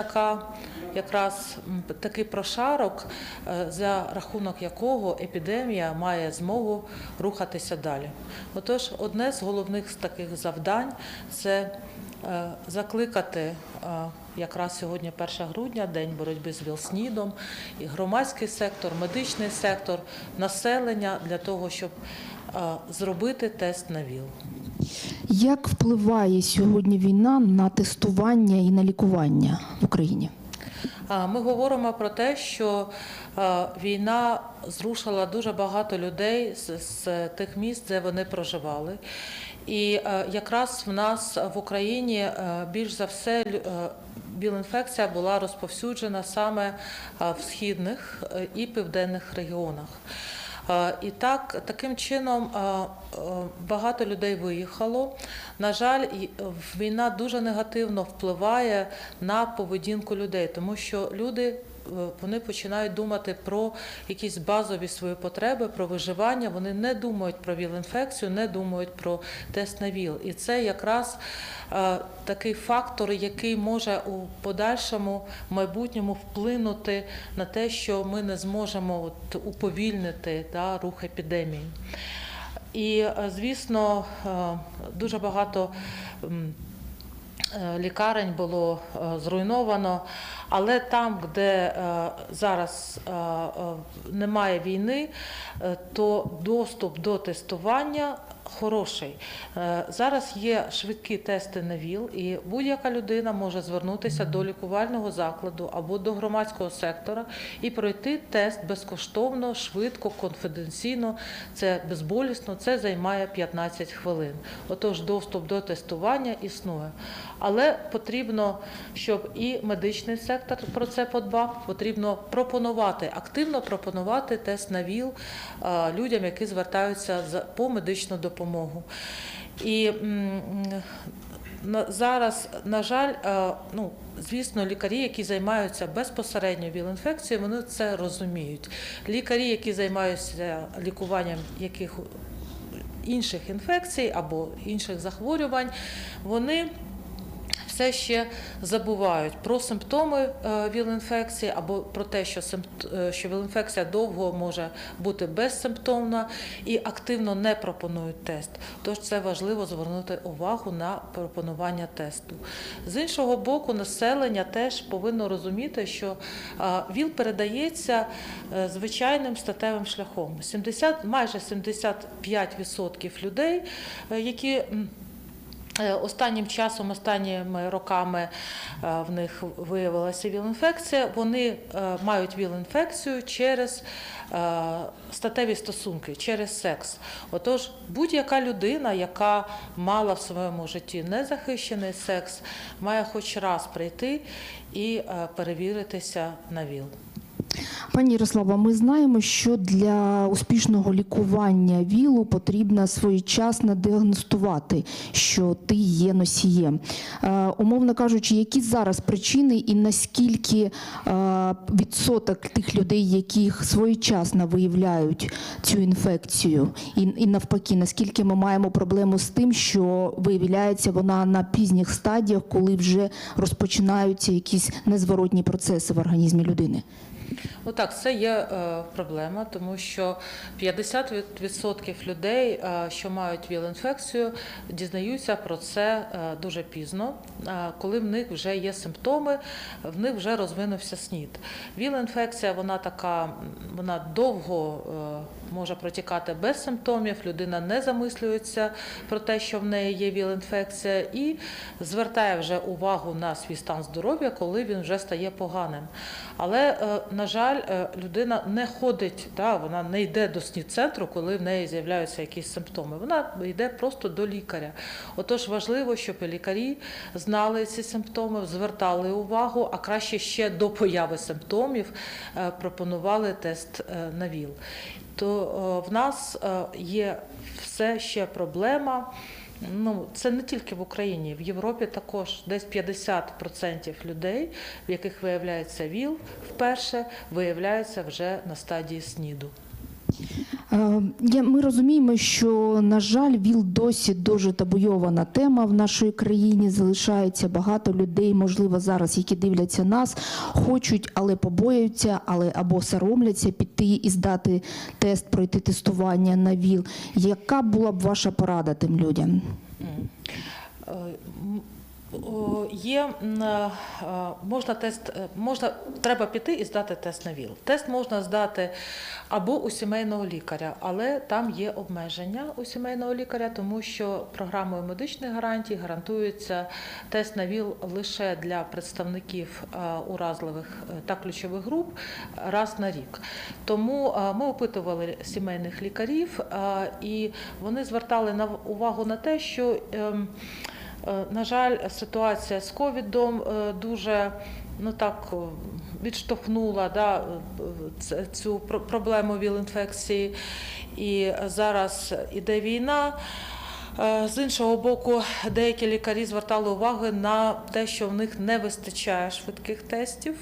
Така якраз такий прошарок, е, за рахунок якого епідемія має змогу рухатися далі. Отож, одне з головних таких завдань це е, закликати е, якраз сьогодні 1 грудня, день боротьби з ВІЛ-СНІДом, і громадський сектор, медичний сектор, населення для того, щоб зробити тест на ВІЛ. Як впливає сьогодні війна на тестування і на лікування в Україні? Ми говоримо про те, що війна зрушила дуже багато людей з, тих місць, де вони проживали. І якраз в нас в Україні більш за все е, була розповсюджена саме в східних і південних регіонах. Е, І так, таким чином е, е, багато людей виїхало. На жаль, війна дуже негативно впливає на поведінку людей, тому що люди. Вони починають думати про якісь базові свої потреби, про виживання. Вони не думають про ВІЛ-інфекцію, не думають про тест на ВІЛ. І це якраз е, такий фактор, який може у подальшому майбутньому вплинути на те, що ми не зможемо от уповільнити да, рух епідемії. І, е, звісно, е, дуже багато. Е, Лікарень було е, зруйновано, але там, де е, зараз немає війни, то доступ до тестування хороший. Е, Зараз є швидкі тести на ВІЛ, і будь-яка людина може звернутися до лікувального закладу або до громадського сектора і пройти тест безкоштовно, швидко, конфіденційно. Це безболісно, це займає 15 хвилин. Отож, доступ до тестування існує. Але потрібно, щоб і медичний сектор про це подбав, потрібно пропонувати, активно пропонувати тест на ВІЛ е, людям, які звертаються по медичну допомогу. І зараз, на жаль, е, ну, звісно, лікарі, які займаються безпосередньо ВІЛ-інфекцією, вони це розуміють. Лікарі, які займаються лікуванням яких інших інфекцій або інших захворювань, вони все ще забувають про симптоми е, ВІЛ-інфекції або про те, що е, що ВІЛ-інфекція довго може бути безсимптомна і активно не пропонують тест. Тож це важливо звернути увагу на пропонування тесту. З іншого боку, населення теж повинно розуміти, що е, ВІЛ передається звичайним статевим шляхом. 70, майже 75% людей, які Останнім часом, останніми роками е, в них виявилася ВІЛ-інфекція. Вони е, мають ВІЛ-інфекцію через е, статеві стосунки, через секс. Отож, будь-яка людина, яка мала в своєму житті незахищений секс, має хоч раз прийти і е, перевіритися на ВІЛ. Пані Ярослава, ми знаємо, що для успішного лікування ВІЛу потрібно своєчасно діагностувати, що ти є носієм. Е, умовно кажучи, які зараз причини і наскільки е, відсоток тих людей, яких своєчасно виявляють цю інфекцію, і, і навпаки, наскільки ми маємо проблему з тим, що виявляється вона на пізніх стадіях, коли вже розпочинаються якісь незворотні процеси в організмі людини? Ну так, це є е, проблема, тому що 50% людей, е, що мають ВІЛ-інфекцію, дізнаються про це е, дуже пізно, коли в них вже є симптоми, в них вже розвинувся СНІД. ВІЛ-інфекція, вона така, вона довго може протікати без симптомів, людина не замислюється про те, що в неї є ВІЛ-інфекція, і звертає вже увагу на свій стан здоров'я, коли він вже стає поганим. Але, е, на жаль, е, людина не ходить, да, вона не йде до СНІД-центру, коли в неї з'являються якісь симптоми. Вона йде просто до лікаря. Отож, важливо, щоб лікарі знали ці симптоми, звертали увагу, а краще ще до появи симптомів е, пропонували тест на ВІЛ. То в нас е, є все ще проблема. Ну, це не тільки в Україні, в Європі також десь 50% людей, в яких виявляється ВІЛ, вперше виявляється вже на стадії СНІДу. Е, Ми розуміємо, що на жаль, ВІЛ досі дуже табуйована тема в нашій країні. Залишається багато людей, можливо, зараз, які дивляться нас, хочуть, але побоюються, але або соромляться піти і здати тест, пройти тестування на ВІЛ. Яка була б ваша порада тим людям? Е, Є е, можна тест, е, можна треба піти і здати тест на ВІЛ. Тест можна здати або у сімейного лікаря, але там є обмеження у сімейного лікаря, тому що програмою медичних гарантій гарантується тест на ВІЛ лише для представників е, уразливих е, та ключових груп раз на рік. Тому е, ми опитували сімейних лікарів, е, і вони звертали на увагу на те, що ем, Е, На жаль, ситуація з ковідом е, дуже ну так відштовхнула да, е, цю про- проблему ВІЛ-інфекції. І зараз іде війна. Е, З іншого боку, деякі лікарі звертали увагу на те, що в них не вистачає швидких тестів.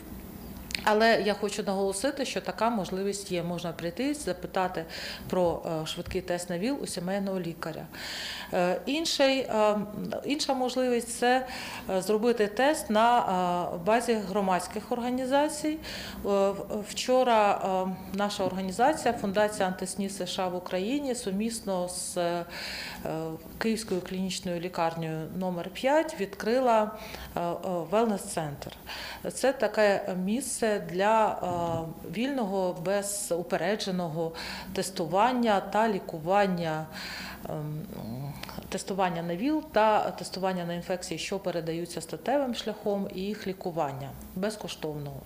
Але я хочу наголосити, що така можливість є. Можна прийти, запитати про е, швидкий тест на ВІЛ у сімейного лікаря. Е, Інший, е, інша можливість це зробити тест на базі громадських організацій. Вчора наша організація, Фундація антисні США в Україні, сумісно з Київською клінічною лікарнею номер 5 відкрила е, велнес-центр. Це таке місце для е, вільного, безупередженого тестування та лікування. ем, Тестування на ВІЛ та тестування на інфекції, що передаються статевим шляхом, і їх лікування безкоштовного.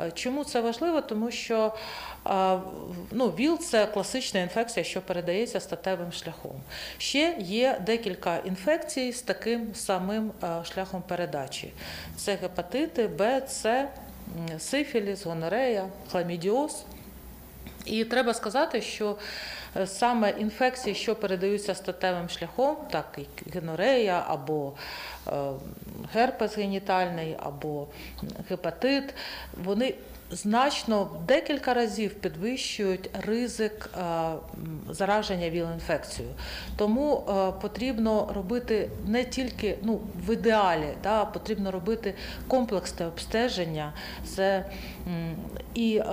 Е, Чому це важливо? Тому що е, ну, ВІЛ це класична інфекція, що передається статевим шляхом. Ще є декілька інфекцій з таким самим шляхом передачі: це гепатити, Б, С, сифіліс, гонорея, хламідіоз. І треба сказати, що е, саме інфекції, що передаються статевим шляхом, так як генорея або е, герпес генітальний, або гепатит, вони значно декілька разів підвищують ризик е, зараження ВІЛ-інфекцією. Тому е, потрібно робити не тільки ну, в ідеалі, да, потрібно робити комплексне обстеження. Це і е,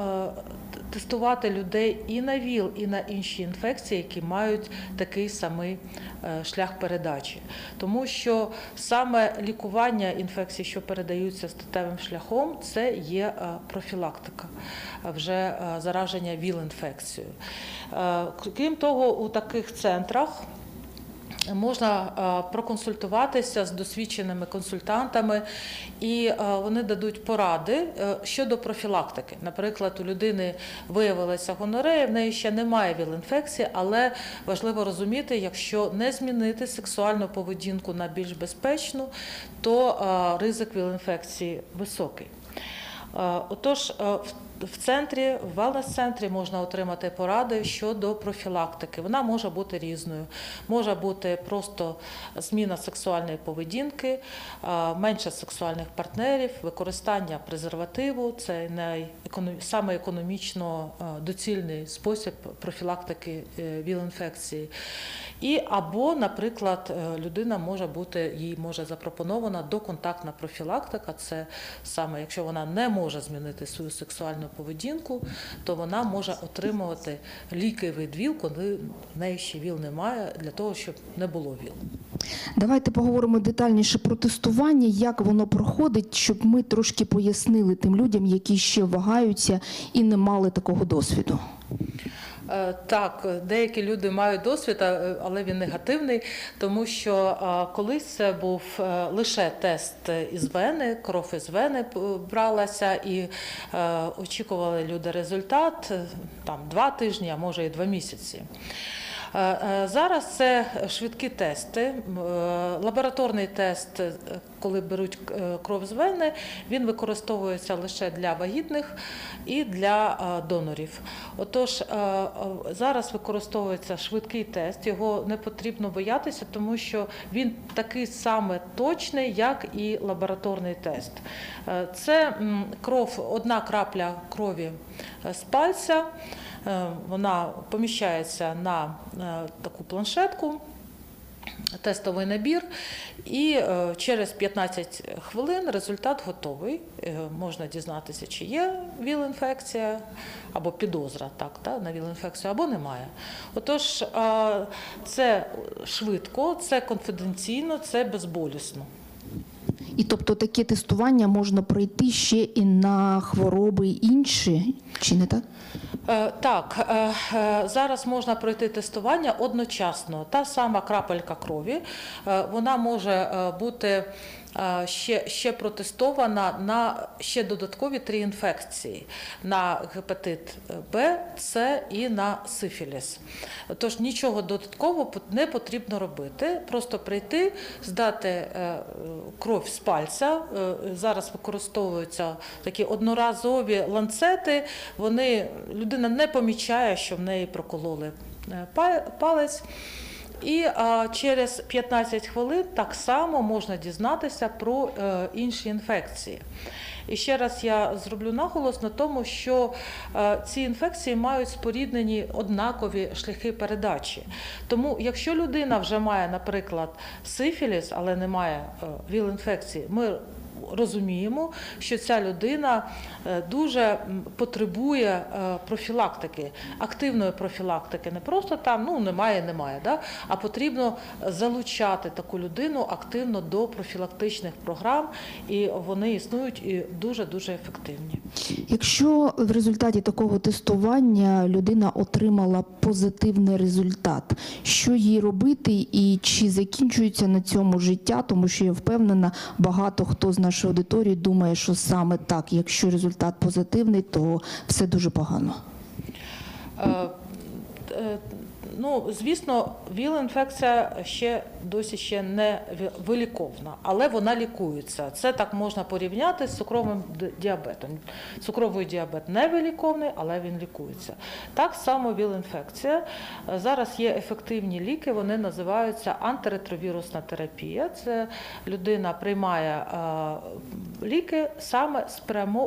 тестувати людей і на ВІЛ, і на інші інфекції, які мають такий самий е, шлях передачі. Тому що саме лікування інфекцій, що передаються статевим шляхом, це є е, профілактика е, вже зараження ВІЛ-інфекцією. Крім того, у таких центрах Можна проконсультуватися з досвідченими консультантами, і вони дадуть поради е, щодо профілактики. Наприклад, у людини виявилася гонорея, в неї ще немає ВІЛ-інфекції, але важливо розуміти, якщо не змінити сексуальну поведінку на більш безпечну, то ризик ВІЛ-інфекції високий. Е, Отож, е, в- в центрі, в велнес-центрі можна отримати поради щодо профілактики. Вона може бути різною. Може бути просто зміна сексуальної поведінки, е, менше сексуальних партнерів, використання презервативу це найеконом- саме економічно е, доцільний спосіб профілактики е, ВІЛ-інфекції. І або, наприклад, людина може бути, їй може запропонована доконтактна профілактика. Це саме, якщо вона не може змінити свою сексуальну поведінку, то вона може отримувати ліки від ВІЛ, коли в неї ще ВІЛ немає, для того, щоб не було ВІЛ. Давайте поговоримо детальніше про тестування, як воно проходить, щоб ми трошки пояснили тим людям, які ще вагаються і не мали такого досвіду. Е, Так, деякі люди мають досвід, але він негативний, тому що е, колись це був е, лише тест із вени, кров із вени бралася, і е, очікували люди результат е, там два тижні, а може і два місяці. Е, е, Зараз це швидкі тести. Е, Лабораторний тест, е, коли беруть е, кров з вени, він використовується лише для вагітних і для е, донорів. Отож, е, зараз використовується швидкий тест, його не потрібно боятися, тому що він такий саме точний, як і лабораторний тест. Це кров, одна крапля крові з пальця. Вона поміщається на таку планшетку. Тестовий набір, і е, через 15 хвилин результат готовий. Е, можна дізнатися, чи є ВІЛ-інфекція або підозра так, та, на ВІЛ-інфекцію, або немає. Отож, е, це швидко, це конфіденційно, це безболісно. І тобто таке тестування можна пройти ще і на хвороби інші, чи не так? Е, Так, е, е, зараз можна пройти тестування одночасно. Та сама крапелька крові, вона може бути ще, ще протестована на ще додаткові три інфекції: на гепатит Б, С і на сифіліс. Тож нічого додатково не потрібно робити. Просто прийти, здати е, кров з пальця. Е, Зараз використовуються такі одноразові ланцети. Вони людина не помічає, що в неї прокололи е, палець. І через 15 хвилин так само можна дізнатися про е, інші інфекції. І ще раз я зроблю наголос на тому, що е, ці інфекції мають споріднені однакові шляхи передачі. Тому, якщо людина вже має, наприклад, сифіліс, але не має е, ВІЛ-інфекції, ми розуміємо, що ця людина е, дуже потребує е, профілактики, активної профілактики. Не просто там ну немає, немає, да? а потрібно залучати таку людину активно до профілактичних програм, і вони існують і дуже дуже ефективні. Якщо в результаті такого тестування людина отримала позитивний результат, що їй робити і чи закінчується на цьому життя? Тому що я впевнена, багато хто з нашої аудиторії думає, що саме так, якщо результат позитивний, то все дуже погано. Е, е, Ну, звісно, ВІЛ-інфекція ще досі ще не виліковна, але вона лікується. Це так можна порівняти з цукровим діабетом. Цукровий діабет не виліковний, але він лікується. Так само ВІЛ-інфекція. Зараз є ефективні ліки, вони називаються антиретровірусна терапія. Це людина приймає ліки, саме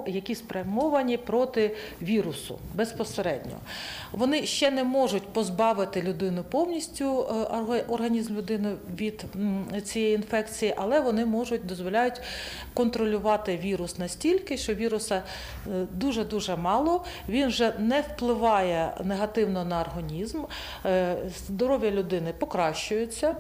які спрямовані проти вірусу безпосередньо. Вони ще не можуть позбавити людину повністю е, організм людини від цієї інфекції, але вони можуть дозволяють контролювати вірус настільки, що віруса дуже дуже мало. Він вже не впливає негативно на організм. е, Здоров'я людини покращується.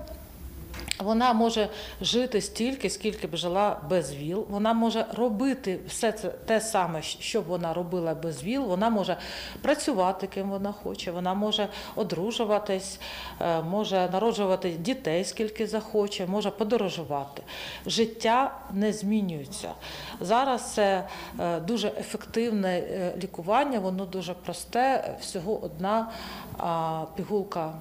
Вона може жити стільки, скільки б жила без ВІЛ. Вона може робити все це те саме, що б вона робила без ВІЛ. Вона може працювати, ким вона хоче. Вона може одружуватись, е, може народжувати дітей, скільки захоче, може подорожувати. Життя не змінюється. Зараз це е, дуже ефективне е, лікування, воно дуже просте. Всього одна пігулка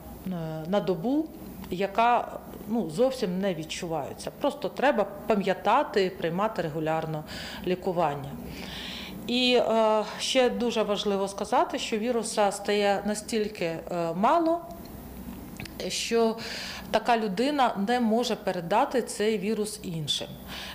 на добу яка ну, зовсім не відчувається. Просто треба пам'ятати і приймати регулярно лікування. І е, ще дуже важливо сказати, що віруса стає настільки е, мало, що така людина не може передати цей вірус іншим.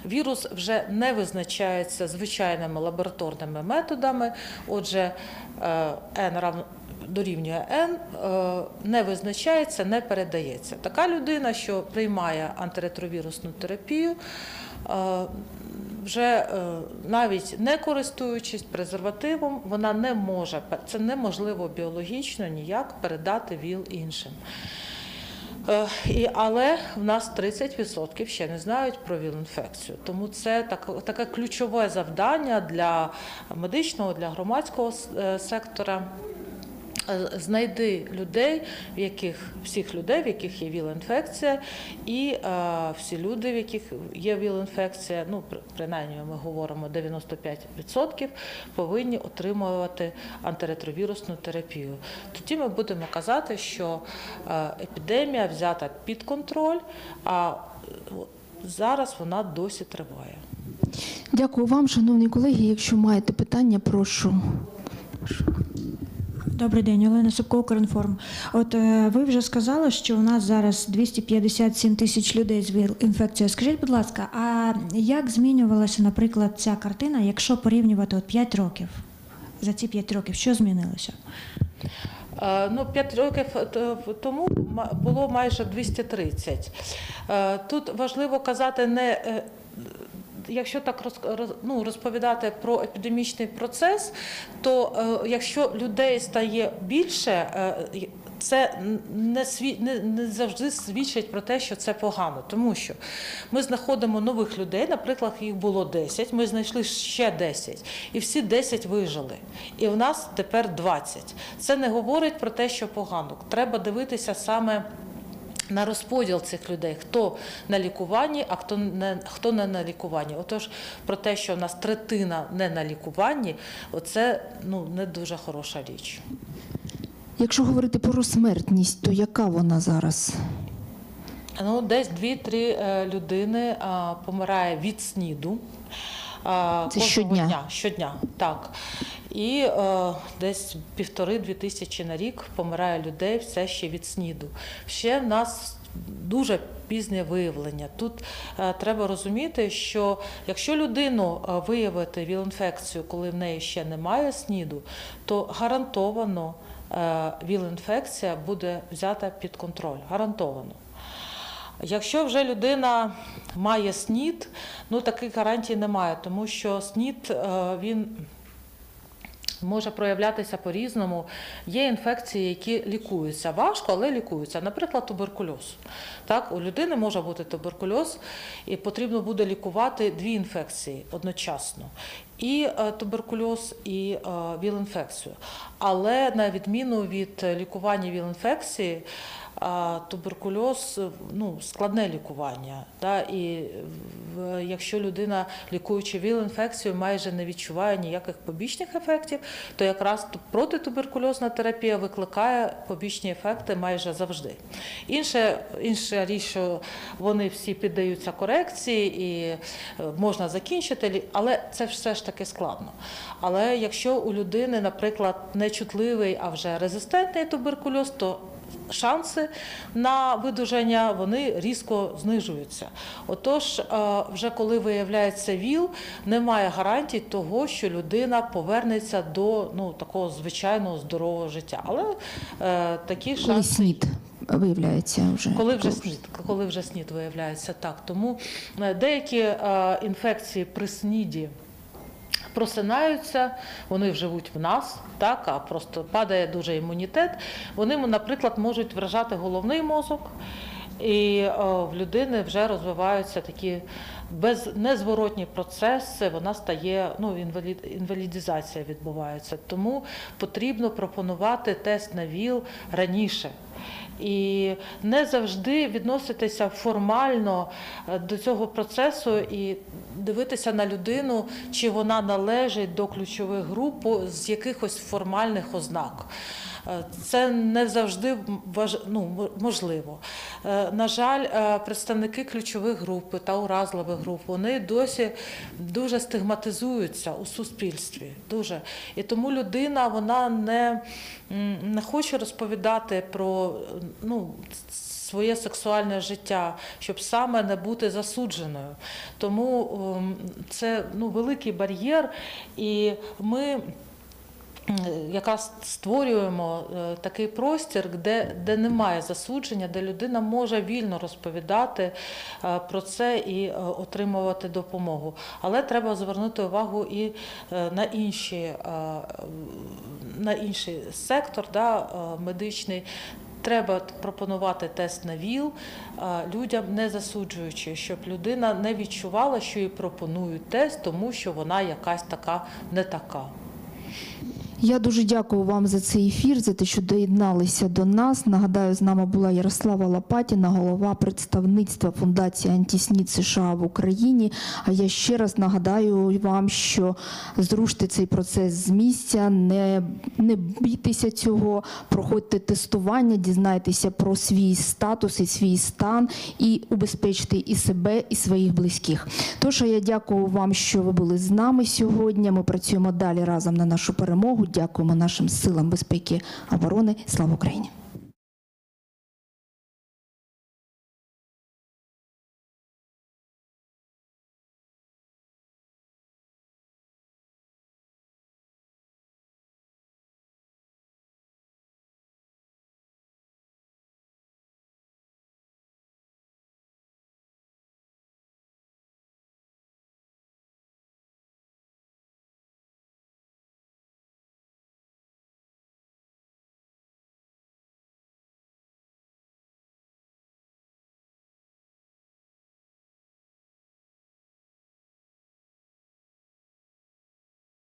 Вірус вже не визначається звичайними лабораторними методами. Отже, е, N дорівнює N, е, не визначається, не передається. Така людина, що приймає антиретровірусну терапію, е, вже е, навіть не користуючись презервативом, вона не може, це неможливо біологічно ніяк передати ВІЛ іншим. І, але в нас 30% ще не знають про ВІЛ-інфекцію. Тому це так, таке ключове завдання для медичного, для громадського сектора. Е, Знайди людей, в яких всіх людей, в яких є ВІЛ-інфекція, і е, всі люди, в яких є ВІЛ-інфекція, ну принаймні ми говоримо 95%, повинні отримувати антиретровірусну терапію. Тоді ми будемо казати, що е, епідемія взята під контроль, а зараз вона досі триває. Дякую вам, шановні колеги. Якщо маєте питання, прошу. Добрий день, Олена Собко, Укрінформ. От е, ви вже сказали, що у нас зараз 257 тисяч людей з ВІЛ-інфекцією. Скажіть, будь ласка, а як змінювалася, наприклад, ця картина, якщо порівнювати от 5 років? За ці 5 років, що змінилося? Е, Ну, 5 років е, тому було майже 230. Е, Тут важливо казати не. Якщо так роз- ну, розповідати про епідемічний процес, то е, якщо людей стає більше, е, це не, сві, не, не завжди свідчить про те, що це погано, тому що ми знаходимо нових людей, наприклад, їх було 10, ми знайшли ще 10, і всі 10 вижили. І в нас тепер 20. Це не говорить про те, що погано. Треба дивитися саме на розподіл цих людей, хто на лікуванні, а хто не хто не на лікуванні. Отож, про те, що в нас третина не на лікуванні, оце ну не дуже хороша річ. Якщо говорити про смертність, то яка вона зараз? Ну, десь 2-3 е, людини а, помирає від сніду. Це кожного щодня? Дня, щодня, так. І е, десь півтори-дві тисячі на рік помирає людей все ще від сніду. Ще в нас дуже пізнє виявлення. Тут е, треба розуміти, що якщо людину е, виявити ВІЛ-інфекцію, коли в неї ще немає сніду, то гарантовано е, ВІЛ-інфекція буде взята під контроль. Гарантовано. Якщо вже людина має СНІД, ну таких гарантій немає, тому що СНІД е, він може проявлятися по-різному. Є інфекції, які лікуються важко, але лікуються. Наприклад, туберкульоз. Так, у людини може бути туберкульоз, і потрібно буде лікувати дві інфекції одночасно. І е, туберкульоз, і е, ВІЛ-інфекцію. Але на відміну від лікування ВІЛ-інфекції, а туберкульоз ну, складне лікування. Да? І якщо людина, лікуючи ВІЛ-інфекцію, майже не відчуває ніяких побічних ефектів, то якраз протитуберкульозна терапія викликає побічні ефекти майже завжди. Інше, інша річ, що вони всі піддаються корекції і е, можна закінчити, але це все ж таки складно. Але якщо у людини, наприклад, нечутливий, а вже резистентний туберкульоз, то шанси на видужання вони різко знижуються. Отож, е, вже коли виявляється ВІЛ, немає гарантій того, що людина повернеться до ну, такого звичайного здорового життя. Але е, такі шанси снід виявляється вже? коли вже снід, коли вже снід виявляється так. Тому е, деякі е, інфекції при сніді просинаються, вони живуть в нас, так, а просто падає дуже імунітет. Вони, наприклад, можуть вражати головний мозок. І е, в людини вже розвиваються такі без незворотні процеси, вона стає, ну, інвалід, інвалідізація відбувається. Тому потрібно пропонувати тест на ВІЛ раніше. І не завжди відноситися формально е, до цього процесу і дивитися на людину, чи вона належить до ключових груп з якихось формальних ознак. Е, Це не завжди ну, можливо. Е, На жаль, е, представники ключових груп та уразливих груп вони досі дуже стигматизуються у суспільстві. Дуже. І тому людина вона не, не хоче розповідати про ну, своє сексуальне життя, щоб саме не бути засудженою. Тому ем, це ну, великий бар'єр, і ми. М, Якраз створюємо е, такий простір, де, де немає засудження, де людина може вільно розповідати е, про це і е, отримувати допомогу. Але треба звернути увагу і е, на інші, е, на інший сектор да, е, медичний. Треба пропонувати тест на ВІЛ е, людям, не засуджуючи, щоб людина не відчувала, що їй пропонують тест, тому що вона якась така не така. Я дуже дякую вам за цей ефір, за те, що доєдналися до нас. Нагадаю, з нами була Ярослава Лопатіна, голова представництва Фундації Антіснід США в Україні. А я ще раз нагадаю вам, що зруште цей процес з місця, не, не бійтеся цього, проходьте тестування, дізнайтеся про свій статус і свій стан і убезпечте і себе, і своїх близьких. Тож я дякую вам, що ви були з нами сьогодні. Ми працюємо далі разом на нашу перемогу. Дякуємо нашим силам безпеки оборони. Слава Україні!